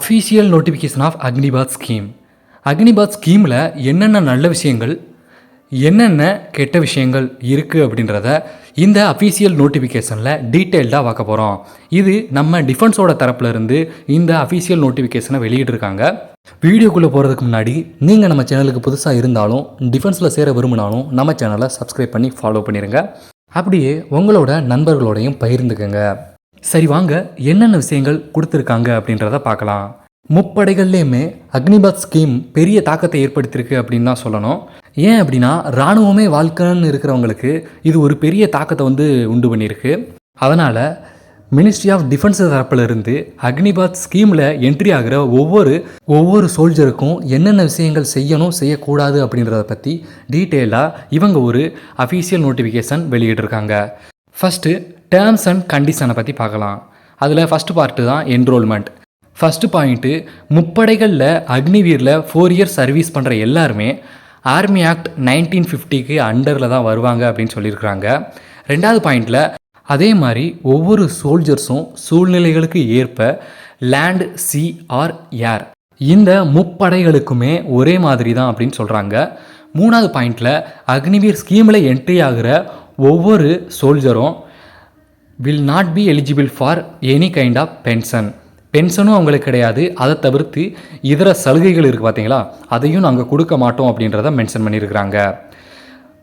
Official notification of Agnipath scheme Agnipath ஸ்கீமில் என்னென்ன நல்ல விஷயங்கள் என்னென்ன கெட்ட விஷயங்கள் இருக்குது அப்படின்றத இந்த அஃபீஷியல் நோட்டிஃபிகேஷனில் டீட்டெயில்டாக பார்க்க போகிறோம் இது நம்ம டிஃபென்ஸோட தரப்புலேருந்து இந்த அஃபீஷியல் நோட்டிஃபிகேஷனை வெளியிட்டிருக்காங்க. வீடியோக்குள்ளே போகிறதுக்கு முன்னாடி நீங்கள் நம்ம சேனலுக்கு புதுசாக இருந்தாலும் டிஃபென்ஸில் சேர விரும்பினாலும் நம்ம சேனலை சப்ஸ்கிரைப் பண்ணி ஃபாலோ பண்ணிடுங்க அப்படியே உங்களோட நண்பர்களோடையும் பகிர்ந்துக்கங்க. சரி வாங்க என்னென்ன விஷயங்கள் கொடுத்துருக்காங்க அப்படின்றத பார்க்கலாம். முப்படைகள்லேயுமே அக்னிபாத் ஸ்கீம் பெரிய தாக்கத்தை ஏற்படுத்தியிருக்கு அப்படின்னு தான் சொல்லணும். ஏன் அப்படின்னா இராணுவமே வாழ்க்கைன்னு இருக்கிறவங்களுக்கு இது ஒரு பெரிய தாக்கத்தை வந்து உண்டு பண்ணியிருக்கு. அதனால் மினிஸ்ட்ரி ஆஃப் டிஃபென்ஸ் தரப்பிலிருந்து அக்னிபாத் ஸ்கீமில் என்ட்ரி ஆகிற ஒவ்வொரு ஒவ்வொரு சோல்ஜருக்கும் என்னென்ன விஷயங்கள் செய்யணும் செய்யக்கூடாது அப்படின்றத பற்றி டீட்டெயிலாக இவங்க ஒரு அஃபீஷியல் நோட்டிஃபிகேஷன் வெளியிட்டிருக்காங்க. ஃபஸ்ட்டு டேர்ம்ஸ் அண்ட் கண்டிஷனை பற்றி பார்க்கலாம். அதில் ஃபஸ்ட்டு பார்ட்டு தான் என்ரோல்மெண்ட் ஃபஸ்ட்டு பாயிண்ட்டு முப்படைகளில் அக்னிவீரில் ஃபோர் இயர்ஸ் சர்வீஸ் பண்ணுற எல்லாருமே ஆர்மி ஆக்ட் நைன்டீன் ஃபிஃப்டிக்கு அண்டரில் தான் வருவாங்க அப்படின்னு சொல்லியிருக்கிறாங்க. ரெண்டாவது பாயிண்டில் அதே மாதிரி ஒவ்வொரு சோல்ஜர்ஸும் சூழ்நிலைகளுக்கு ஏற்ப லேண்ட் சி ஆர் ஏர் இந்த முப்படைகளுக்குமே ஒரே மாதிரி தான் அப்படின்னு சொல்கிறாங்க மூணாவது பாயிண்டில் அக்னிவீர் ஸ்கீமில் என்ட்ரி ஆகிற ஒவ்வொரு சோல்ஜரும் will not be eligible for any kind of pension பென்ஷனும் அவங்களுக்கு கிடையாது. அதை தவிர்த்து இதர சலுகைகள் இருக்குது பார்த்தீங்களா அதையும் நாங்கள் கொடுக்க மாட்டோம் அப்படின்றத மென்ஷன் பண்ணியிருக்கிறாங்க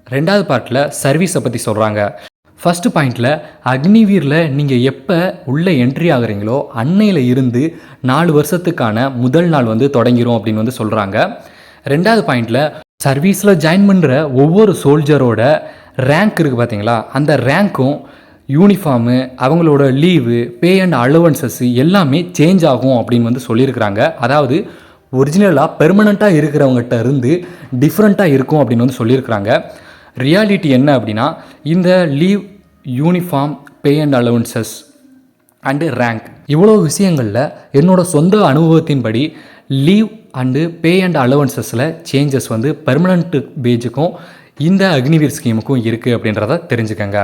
ரெண்டாவது பார்ட்டில் சர்வீஸை பற்றி சொல்கிறாங்க ஃபஸ்ட்டு பாயிண்டில் அக்னிவீரில் நீங்கள் எப்போ உள்ளே என்ட்ரி ஆகுறீங்களோ அன்னையில் இருந்து நாலு வருஷத்துக்கான முதல் நாள் வந்து தொடங்கிரும் அப்படின்னு வந்து சொல்கிறாங்க ரெண்டாவது பாயிண்டில் சர்வீஸில் ஜாயின் பண்ணுற ஒவ்வொரு சோல்ஜரோட ரேங்க் இருக்குது பார்த்தீங்களா அந்த ரேங்க்கும் யூனிஃபார்மு அவங்களோட லீவு பே அண்ட் அலவன்சஸ் எல்லாமே சேஞ்ச் ஆகும் அப்படின்னு வந்து சொல்லியிருக்கிறாங்க. அதாவது ஒரிஜினலாக பெர்மனண்ட்டாக இருக்கிறவங்ககிட்ட இருந்து டிஃப்ரெண்ட்டாக இருக்கும் அப்படின்னு வந்து சொல்லியிருக்கிறாங்க. ரியாலிட்டி என்ன அப்படின்னா இந்த leave uniform pay and allowances and rank இவ்வளோ விஷயங்களில் என்னோட சொந்த அனுபவத்தின்படி லீவ் அண்டு பே அண்ட் அலவன்சஸில் சேஞ்சஸ் வந்து பெர்மனண்ட் பேஜுக்கும் இந்த அக்னிவீர் ஸ்கீமுக்கும் இருக்குது அப்படின்றத தெரிஞ்சுக்கங்க.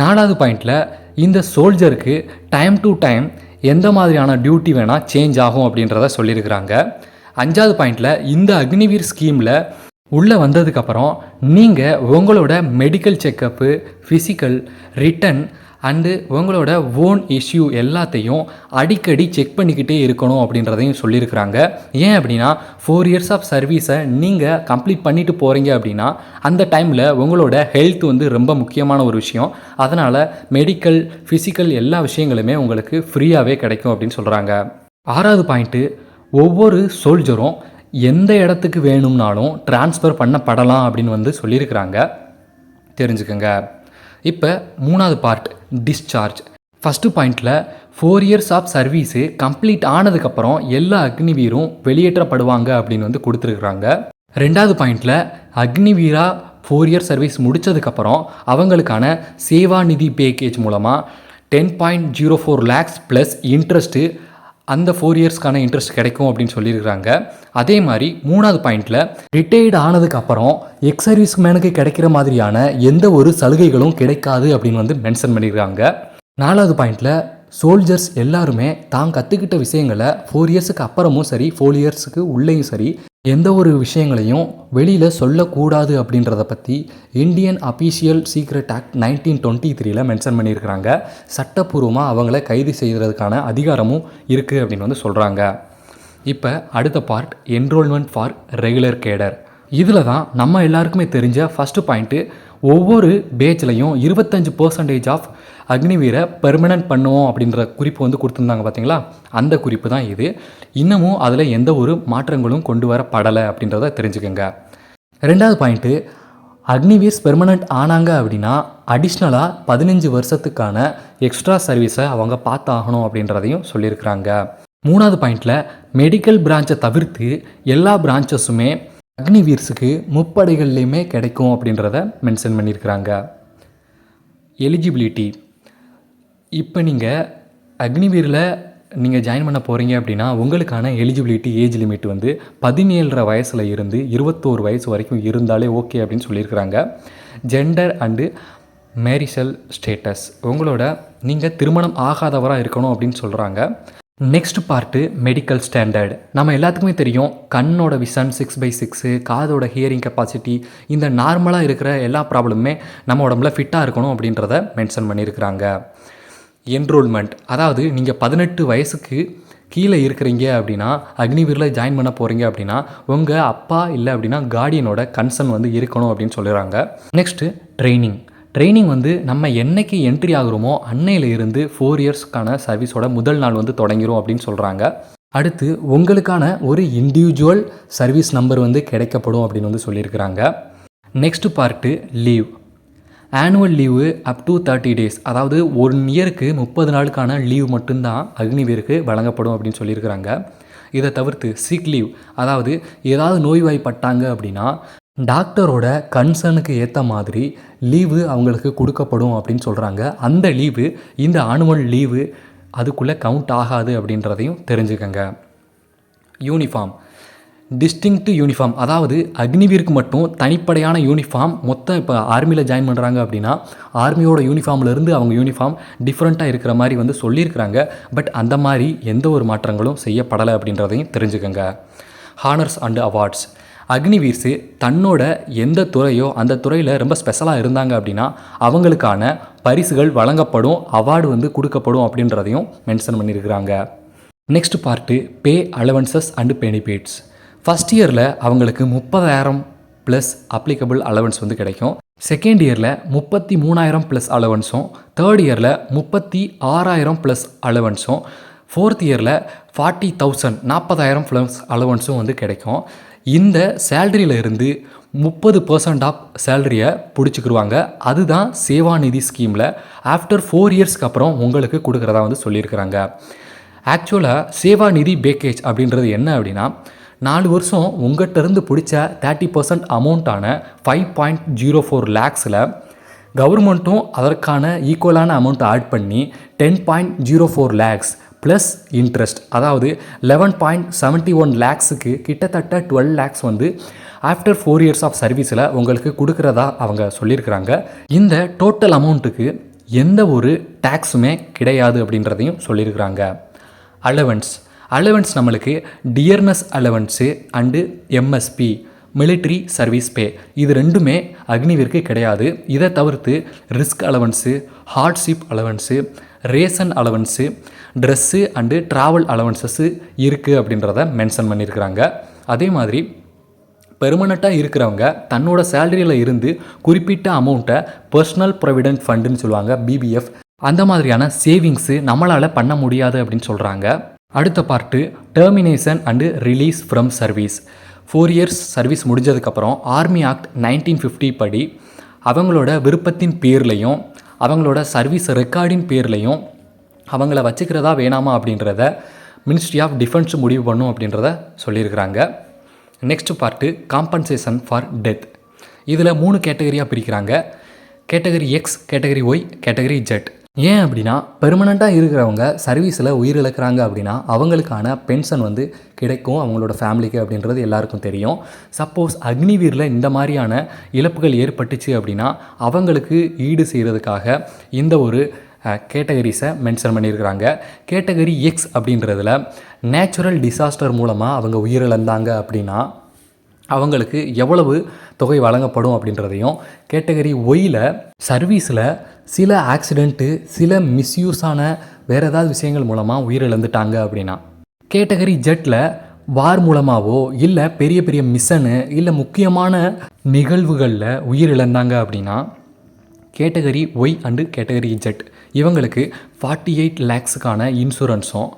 நாலாவது பாயிண்டில் இந்த சோல்ஜருக்கு டைம் டு டைம் எந்த மாதிரியான டியூட்டி வேணால் சேஞ்ச் ஆகும் அப்படின்றத சொல்லியிருக்கிறாங்க. அஞ்சாவது பாயிண்டில் இந்த அக்னிவீர் ஸ்கீமில் உள்ளே வந்ததுக்கப்புறம் நீங்கள் உங்களோட medical checkup physical written and உங்களோட ஓன் இஷ்யூ எல்லாத்தையும் அடிக்கடி செக் பண்ணிக்கிட்டே இருக்கணும் அப்படின்றதையும் சொல்லியிருக்கிறாங்க. ஏன் அப்படின்னா ஃபோர் இயர்ஸ் ஆஃப் சர்வீஸை நீங்கள் கம்ப்ளீட் பண்ணிட்டு போகிறீங்க அப்படின்னா அந்த டைமில் உங்களோட ஹெல்த் வந்து ரொம்ப முக்கியமான ஒரு விஷயம். அதனால் மெடிக்கல் ஃபிசிக்கல் எல்லா விஷயங்களுமே உங்களுக்கு ஃப்ரீயாகவே கிடைக்கும் அப்படின்னு சொல்கிறாங்க ஆறாவது பாயிண்ட்டு ஒவ்வொரு சோல்ஜரும் எந்த இடத்துக்கு வேணும்னாலும் ட்ரான்ஸ்ஃபர் பண்ணப்படலாம் அப்படின்னு வந்து சொல்லியிருக்கிறாங்க. தெரிஞ்சுக்கோங்க. இப்போ மூணாவது பார்ட் டிஸ்சார்ஜ் ஃபஸ்ட்டு பாயிண்டில் four years of service complete ஆனதுக்கப்புறம் எல்லா அக்னிவீரும் வெளியேற்றப்படுவாங்க அப்படின்னு வந்து கொடுத்துருக்குறாங்க. ரெண்டாவது பாயிண்டில் அக்னிவீரா ஃபோர் இயர் சர்வீஸ் முடித்ததுக்கப்புறம் அவங்களுக்கான சேவா நிதி பேக்கேஜ் மூலமாக ten point zero four lakhs plus interest அந்த ஃபோர் இயர்ஸ்க்கான இன்ட்ரெஸ்ட் கிடைக்கும் அப்படின்னு சொல்லியிருக்கிறாங்க. அதே மாதிரி மூணாவது பாயிண்டில் ரிட்டையர்டு ஆனதுக்கு அப்புறம் எக்ஸ் சர்வீஸ் மேனுக்கு கிடைக்கிற மாதிரியான எந்த ஒரு சலுகைகளும் கிடைக்காது அப்படின்னு வந்து மென்ஷன் பண்ணியிருக்காங்க. நாலாவது பாயிண்டில் சோல்ஜர்ஸ் எல்லாருமே தான் கற்றுக்கிட்ட விஷயங்களை ஃபோர் இயர்ஸுக்கு அப்புறமும் சரி ஃபோர் இயர்ஸுக்கு உள்ளேயும் சரி எந்த ஒரு விஷயங்களையும் வெளியில் சொல்லக்கூடாது அப்படின்றத பற்றி Indian official secret act nineteen twenty த்ரீல மென்ஷன் பண்ணியிருக்கிறாங்க. சட்டப்பூர்வமாக அவங்கள கைது செய்கிறதுக்கான அதிகாரமும் இருக்குது அப்படின்னு வந்து சொல்கிறாங்க இப்போ அடுத்த part enrolment for regular cadre இதில் தான் நம்ம எல்லாருக்குமே தெரிஞ்ச ஃபஸ்ட்டு பாயிண்ட்டு ஒவ்வொரு பேட்ச்லையும் இருபத்தஞ்சு பர்சன்டேஜ் ஆஃப் அக்னிவீரை பெர்மனன்ட் பண்ணுவோம் அப்படின்ற குறிப்பு வந்து கொடுத்துருந்தாங்க பார்த்தீங்களா அந்த குறிப்பு தான் இது. இன்னமும் அதில் எந்த ஒரு மாற்றங்களும் கொண்டு வரப்படலை அப்படின்றத தெரிஞ்சுக்கோங்க. ரெண்டாவது பாயிண்ட்டு அக்னிவீர்ஸ் பெர்மனண்ட் ஆனாங்க அப்படின்னா அடிஷ்னலாக பதினஞ்சு வருஷத்துக்கான எக்ஸ்ட்ரா சர்வீஸை அவங்க பார்த்தாகணும் அப்படின்றதையும் சொல்லியிருக்கிறாங்க. மூணாவது பாயிண்டில் மெடிக்கல் பிரான்ச்சை தவிர்த்து எல்லா பிரான்ச்சஸுமே அக்னிவீர்ஸுக்கு முப்படைகள்லேயுமே கிடைக்கும் அப்படின்றத மென்ஷன் பண்ணியிருக்கிறாங்க. எலிஜிபிலிட்டி இப்போ நீங்கள் அக்னிவீரில் நீங்கள் ஜாயின் பண்ண போகிறீங்க அப்படின்னா உங்களுக்கான எலிஜிபிலிட்டி ஏஜ் லிமிட் வந்து பதினேழரை வயசில் இருந்து இருபத்தோரு வயசு வரைக்கும் இருந்தாலே ஓகே அப்படின்னு சொல்லியிருக்கிறாங்க. ஜெண்டர் அண்டு மேரிசல் ஸ்டேட்டஸ் உங்களோட நீங்கள் திருமணம் ஆகாதவராக இருக்கணும் அப்படின்னு சொல்கிறாங்க நெக்ஸ்ட் பார்ட்டு மெடிக்கல் ஸ்டாண்டர்ட் நம்ம எல்லாத்துக்குமே தெரியும் கண்ணோட விஷன் சிக்ஸ் பை சிக்ஸு காதோட ஹியரிங் கெப்பாசிட்டி இந்த நார்மலாக இருக்கிற எல்லா ப்ராப்ளமுமே நம்ம உடம்புல ஃபிட்டாக இருக்கணும் அப்படின்றத மென்ஷன் பண்ணியிருக்கிறாங்க. என்ரோல்மெண்ட் அதாவது நீங்கள் பதினெட்டு வயசுக்கு கீழே இருக்கிறீங்க அப்படின்னா அக்னிவீரில் ஜாயின் பண்ண போகிறீங்க அப்படின்னா உங்கள் அப்பா இல்லை அப்படின்னா கார்டியனோட கன்சர்ன் வந்து இருக்கணும் அப்படின்னு சொல்லிடுறாங்க. நெக்ஸ்ட்டு ட்ரைனிங் ட்ரைனிங் வந்து நம்ம என்னைக்கு என்ட்ரி ஆகுறோமோ அன்னையில் இருந்து ஃபோர் இயர்ஸ்க்கான சர்வீஸோட முதல் நாள் வந்து தொடங்கிரும் அப்படின்னு சொல்கிறாங்க அடுத்து உங்களுக்கான ஒரு இண்டிவிஜுவல் சர்வீஸ் நம்பர் வந்து கிடைக்கப்படும் அப்படின்னு வந்து சொல்லியிருக்கிறாங்க. Next part leave annual leave up to thirty days அதாவது ஒன் இயருக்கு முப்பது நாளுக்கான லீவ் மட்டும்தான் அக்னிவீருக்கு வழங்கப்படும் அப்படின்னு சொல்லியிருக்கிறாங்க. இதை தவிர்த்து சிக் லீவ் அதாவது ஏதாவது நோய்வாய்ப்பட்டாங்க அப்படின்னா டாக்டரோட கன்சர்னுக்கு ஏற்ற மாதிரி லீவு அவங்களுக்கு கொடுக்கப்படும் அப்படின்னு சொல்கிறாங்க அந்த லீவு இந்த ஆனுவல் லீவு அதுக்குள்ளே கவுண்ட் ஆகாது அப்படின்றதையும் தெரிஞ்சுக்கங்க. யூனிஃபார்ம் டிஸ்டிங்க்ட் யூனிஃபார்ம் அதாவது அக்னிவீருக்கு மட்டும் தனிப்படையான யூனிஃபார்ம் மொத்தம் இப்போ ஆர்மியில் ஜாயின் பண்ணுறாங்க அப்படின்னா ஆர்மியோட யூனிஃபார்ம்லேருந்து அவங்க யூனிஃபார்ம் டிஃப்ரெண்ட்டாக இருக்கிற மாதிரி வந்து சொல்லியிருக்கிறாங்க. பட் அந்த மாதிரி எந்த ஒரு மாற்றங்களும் செய்யப்படலை அப்படின்றதையும் தெரிஞ்சுக்கோங்க. ஹானர்ஸ் அண்டு அவார்ட்ஸ் அக்னிவீர்ஸு தன்னோட எந்த துறையோ அந்த துறையில் ரொம்ப ஸ்பெஷலாக இருந்தாங்க அப்படின்னா அவங்களுக்கான பரிசுகள் வழங்கப்படும் அவார்டு வந்து கொடுக்கப்படும் அப்படின்றதையும் மென்ஷன் பண்ணியிருக்கிறாங்க. Next part pay allowances and benefits first இயரில் அவங்களுக்கு முப்பதாயிரம் ப்ளஸ் அப்ளிகபிள் அலவன்ஸ் வந்து கிடைக்கும். செகண்ட் இயரில் முப்பத்தி மூணாயிரம் ப்ளஸ் அலவன்ஸும் தேர்ட் இயரில் முப்பத்தி ஆறாயிரம் ப்ளஸ் அலவன்ஸும் ஃபோர்த் இயரில் ஃபார்ட்டி தௌசண்ட் நாற்பதாயிரம் ப்ளஸ் அலவன்ஸும் வந்து கிடைக்கும். இந்த சேல்ரியில் இருந்து முப்பது பர்சன்ட் ஆஃப் சேலரியை பிடிச்சிக்கிருவாங்க. அதுதான் சேவாநிதி ஸ்கீமில் ஆஃப்டர் ஃபோர் இயர்ஸ்க்கு அப்புறம் உங்களுக்கு கொடுக்குறதா வந்து சொல்லியிருக்கிறாங்க. ஆக்சுவலாக சேவாநிதி பேக்கேஜ் அப்படின்றது என்ன அப்படின்னா நாலு வருஷம் உங்கள்கிட்ட இருந்து பிடிச்ச தேர்ட்டி பர்சன்ட் அமௌண்ட்டான ஃபைவ் பாயிண்ட் ஜீரோ ஃபோர் லேக்ஸில் கவர்மெண்ட்டும் அதற்கான ஈக்குவலான அமௌண்ட்டை ஆட் பண்ணி ten point zero four lakhs plus interest அதாவது லெவன் பாயிண்ட் செவன்ட்டி ஒன் லேக்ஸுக்கு கிட்டத்தட்ட டுவெல் லேக்ஸ் வந்து ஆஃப்டர் ஃபோர் இயர்ஸ் ஆஃப் சர்வீஸில் உங்களுக்கு கொடுக்குறதா அவங்க சொல்லியிருக்கிறாங்க. இந்த டோட்டல் அமௌண்ட்டுக்கு எந்த ஒரு டேக்ஸுமே கிடையாது அப்படின்றதையும் சொல்லியிருக்கிறாங்க. அலவன்ஸ் அலவன்ஸ் நம்மளுக்கு dearness allowance and MSP military service pay இது ரெண்டுமே அக்னிவிற்கு கிடையாது. இதை தவிர்த்து risk allowance hardship allowance ration allowance dress and travel allowances இருக்குது அப்படின்றத மென்ஷன் பண்ணியிருக்கிறாங்க. அதே மாதிரி பெர்மனண்ட்டாக இருக்கிறவங்க தன்னோட சேலரியில் இருந்து குறிப்பிட்ட அமௌண்ட்டை பர்சனல் ப்ரொவிடென்ட் ஃபண்டுன்னு சொல்லுவாங்க பிபிஎஃப் அந்த மாதிரியான சேவிங்ஸு நம்மளால் பண்ண முடியாது அப்படின்னு சொல்கிறாங்க அடுத்த part termination and release from service four years service முடிஞ்சதுக்கப்புறம் ஆர்மி ஆக்ட் நைன்டீன் ஃபிஃப்டி படி அவங்களோட விருப்பத்தின் பேர்லையும் அவங்களோட சர்வீஸ் ரெக்கார்டின் பேர்லையும் அவங்கள வச்சுக்கிறதா வேணாமா அப்படின்றத மினிஸ்ட்ரி ஆஃப் டிஃபென்ஸ் முடிவு பண்ணும் அப்படின்றத சொல்லியிருக்கிறாங்க. Next part compensation for death இதில் மூணு கேட்டகரியாக பிரிக்கிறாங்க. Category X category Y category Z ஏன் அப்படின்னா பெர்மனண்ட்டாக இருக்கிறவங்க சர்வீஸில் உயிரிழக்கிறாங்க அப்படின்னா அவங்களுக்கான பென்ஷன் வந்து கிடைக்கும் அவங்களோட ஃபேமிலிக்கு அப்படின்றது எல்லாருக்கும் தெரியும். சப்போஸ் அக்னிவீரில் இந்த மாதிரியான இழப்புகள் ஏற்பட்டுச்சு அப்படின்னா அவங்களுக்கு ஈடு செய்கிறதுக்காக இந்த ஒரு கேட்டகரிஸை மென்ஷன் பண்ணியிருக்கிறாங்க. கேட்டகரி எக்ஸ் அப்படின்றதுல நேச்சுரல் டிசாஸ்டர் மூலமாக அவங்க உயிரிழந்தாங்க அப்படின்னா அவங்களுக்கு எவ்வளவு தொகை வழங்கப்படும் அப்படின்றதையும் கேட்டகரி ஒயில் சர்வீஸில் சில ஆக்சிடெண்ட்டு சில மிஸ்யூஸான வேறு ஏதாவது விஷயங்கள் மூலமாக உயிரிழந்துட்டாங்க அப்படின்னா கேட்டகரி ஜெட்டில் வார் மூலமாகவோ இல்லை பெரிய பெரிய மிஷனு இல்லை முக்கியமான நிகழ்வுகளில் உயிரிழந்தாங்க அப்படின்னா category Y and category Z இவங்களுக்கு ஃபார்ட்டி எயிட் லேக்ஸுக்கான இன்சூரன்ஸும்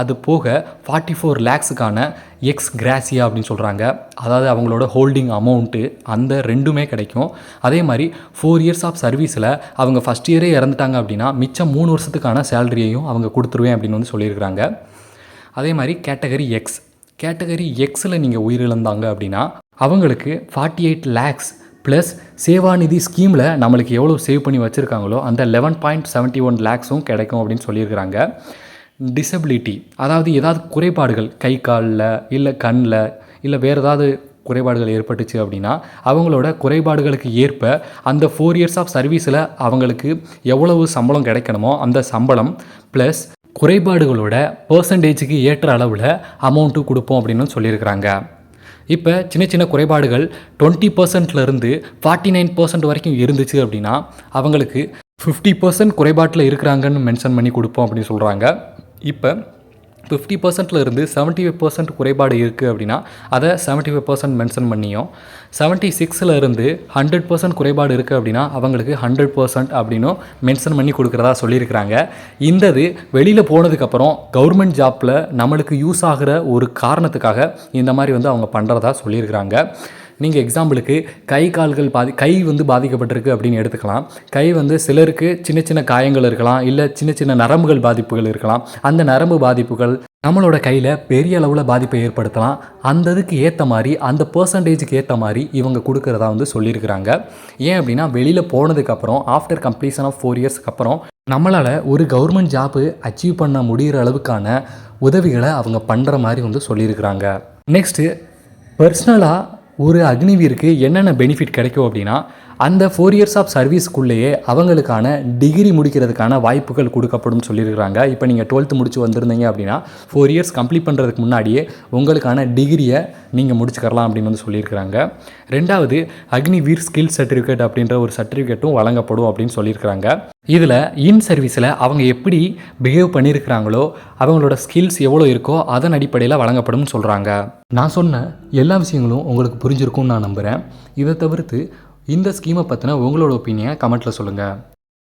அது போக ஃபார்ட்டி ஃபோர் லேக்ஸுக்கான எக்ஸ் கிராசியா அப்படின்னு சொல்கிறாங்க அதாவது அவங்களோட ஹோல்டிங் அமௌண்ட்டு அந்த ரெண்டுமே கிடைக்கும். அதே மாதிரி ஃபோர் இயர்ஸ் ஆஃப் சர்வீஸில் அவங்க ஃபஸ்ட் இயரே இறந்துட்டாங்க அப்படின்னா மிச்சம் மூணு வருஷத்துக்கான சேலரியையும் அவங்க கொடுத்துருவேன் அப்படின்னு வந்து சொல்லியிருக்கிறாங்க. அதே மாதிரி கேட்டகரி எக்ஸ் கேட்டகரி எக்ஸில் நீங்கள் உயிரிழந்தாங்க அப்படின்னா அவங்களுக்கு forty eight lakhs plus Sevanidhi ஸ்கீமில் நம்மளுக்கு எவ்வளோ சேவ் பண்ணி வச்சுருக்காங்களோ அந்த லெவன் பாயிண்ட் செவன்ட்டி ஒன் லேக்ஸும் கிடைக்கும் அப்படின்னு சொல்லியிருக்கிறாங்க. டிசபிலிட்டி அதாவது ஏதாவது குறைபாடுகள் கை காலில் இல்லை கண்ணில் இல்லை வேறு ஏதாவது குறைபாடுகள் ஏற்பட்டுச்சு அப்படின்னா அவங்களோட குறைபாடுகளுக்கு ஏற்ப அந்த ஃபோர் இயர்ஸ் ஆஃப் சர்வீஸில் அவங்களுக்கு எவ்வளவு சம்பளம் கிடைக்கணுமோ அந்த சம்பளம் ப்ளஸ் குறைபாடுகளோட பர்சன்டேஜுக்கு ஏற்ற அளவில் அமௌண்ட்டு கொடுப்போம் அப்படின்னு சொல்லியிருக்கிறாங்க. இப்போ சின்ன சின்ன குறைபாடுகள் டுவெண்ட்டி பர்சன்ட்லேருந்து ஃபார்ட்டி நைன் பர்சன்ட் வரைக்கும் இருந்துச்சு அப்படின்னா அவங்களுக்கு ஃபிஃப்டி பர்சன்ட் குறைபாட்டில் இருக்கிறாங்கன்னு மென்ஷன் பண்ணி கொடுப்போம் அப்படின்னு சொல்கிறாங்க இப்போ ஃபிஃப்டி பர்சன்ட்ல இருந்து செவன்ட்டி ஃபைவ் பர்சன்ட் குறைபாடு இருக்குது அப்படின்னா அதை செவன்ட்டி ஃபைவ் பர்சன்ட் மென்ஷன் பண்ணியும். செவன்ட்டி சிக்ஸில் இருந்து ஹண்ட்ரட் பர்சன்ட் குறைபாடு இருக்குது அப்படின்னா அவங்களுக்கு ஹண்ட்ரட் பர்சன்ட் அப்படின்னும் மென்ஷன் பண்ணி கொடுக்குறதா சொல்லியிருக்கிறாங்க. இந்தது வெளியில் போனதுக்கப்புறம் கவர்மெண்ட் ஜாப்பில் நம்மளுக்கு யூஸ் ஆகிற ஒரு காரணத்துக்காக இந்த மாதிரி வந்து அவங்க பண்ணுறதா சொல்லியிருக்கிறாங்க. நீங்கள் எக்ஸாம்பிளுக்கு கை கால்கள் பாதி கை வந்து பாதிக்கப்பட்டிருக்கு அப்படின்னு எடுத்துக்கலாம். கை வந்து சிலருக்கு சின்ன சின்ன காயங்கள் இருக்கலாம் இல்லை சின்ன சின்ன நரம்புகள் பாதிப்புகள் இருக்கலாம். அந்த நரம்பு பாதிப்புகள் நம்மளோட கையில் பெரிய அளவில் பாதிப்பை ஏற்படுத்தலாம். அந்த இதுக்கு ஏற்ற மாதிரி அந்த பர்சன்டேஜுக்கு ஏற்ற மாதிரி இவங்க கொடுக்குறதா வந்து சொல்லியிருக்கிறாங்க. ஏன் அப்படின்னா வெளியில் போனதுக்கப்புறம் ஆஃப்டர் கம்ப்ளீஷன் ஆஃப் ஃபோர் இயர்ஸ்க்கு அப்புறம் நம்மளால் ஒரு கவர்மெண்ட் ஜாப்பு அச்சீவ் பண்ண முடிகிற அளவுக்கான உதவிகளை அவங்க பண்ணுற மாதிரி வந்து சொல்லியிருக்கிறாங்க. நெக்ஸ்ட்டு பர்சனலாக ஒரு அக்னிவீருக்கு என்னென்ன பெனிஃபிட் கிடைக்கும் அப்படின்னா அந்த ஃபோர் இயர்ஸ் ஆஃப் சர்வீஸ்க்குள்ளேயே அவங்களுக்கான டிகிரி முடிக்கிறதுக்கான வாய்ப்புகள் கொடுக்கப்படும் சொல்லியிருக்கிறாங்க. இப்போ நீங்கள் டுவெல்த்து முடிச்சு வந்திருந்தீங்க அப்படின்னா ஃபோர் இயர்ஸ் கம்ப்ளீட் பண்ணுறதுக்கு முன்னாடியே உங்களுக்கான டிகிரியை நீங்கள் முடிச்சுக்கலாம் அப்படின்னு வந்து சொல்லியிருக்கிறாங்க. ரெண்டாவது அக்னிவீர் ஸ்கில் சர்டிஃபிகேட் அப்படின்ற ஒரு சர்டிஃபிகேட்டும் வழங்கப்படும் அப்படின்னு சொல்லியிருக்கிறாங்க. இதில் இன் சர்வீஸில் அவங்க எப்படி பிஹேவ் பண்ணியிருக்கிறாங்களோ அவங்களோட ஸ்கில்ஸ் எவ்வளோ இருக்கோ அதன் அடிப்படையில் வழங்கப்படும் சொல்கிறாங்க நான் சொன்ன எல்லா விஷயங்களும் உங்களுக்கு புரிஞ்சிருக்கும்னு நான் நம்புகிறேன் இதை தவிர்த்து இந்த ஸ்கீமை பற்றின உங்களோட ஒப்பீனியை கமெண்ட்டில் சொல்லுங்கள்